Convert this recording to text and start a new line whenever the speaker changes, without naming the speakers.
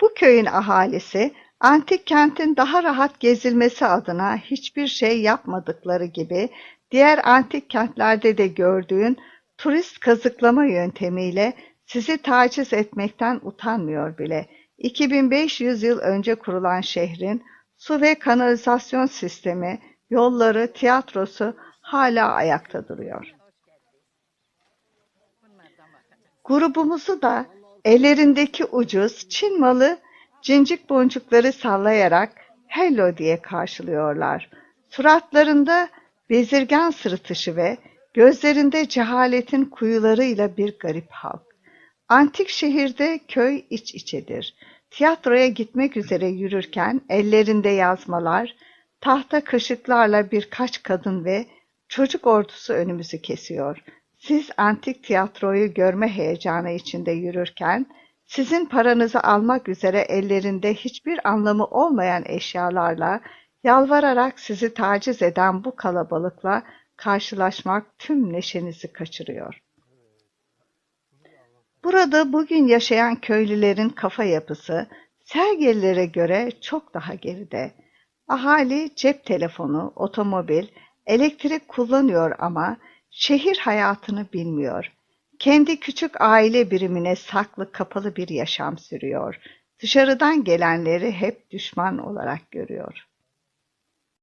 Bu köyün ahalisi, antik kentin daha rahat gezilmesi adına hiçbir şey yapmadıkları gibi, diğer antik kentlerde de gördüğün turist kazıklama yöntemiyle sizi taciz etmekten utanmıyor bile. 2500 yıl önce kurulan şehrin su ve kanalizasyon sistemi, yolları, tiyatrosu hala ayakta duruyor. Grubumuzu da ellerindeki ucuz Çin malı cincik boncukları sallayarak hello diye karşılıyorlar. Suratlarında bezirgan sırıtışı ve gözlerinde cehaletin kuyularıyla bir garip halk. Antik şehirde köy iç içedir. Tiyatroya gitmek üzere yürürken ellerinde yazmalar, tahta kaşıklarla birkaç kadın ve çocuk ordusu önümüzü kesiyor. Siz antik tiyatroyu görme heyecanı içinde yürürken, sizin paranızı almak üzere ellerinde hiçbir anlamı olmayan eşyalarla, yalvararak sizi taciz eden bu kalabalıkla karşılaşmak tüm neşenizi kaçırıyor. Burada bugün yaşayan köylülerin kafa yapısı, Sergelilere göre çok daha geride. Ahali cep telefonu, otomobil, elektrik kullanıyor ama şehir hayatını bilmiyor. Kendi küçük aile birimine saklı kapalı bir yaşam sürüyor. Dışarıdan gelenleri hep düşman olarak görüyor.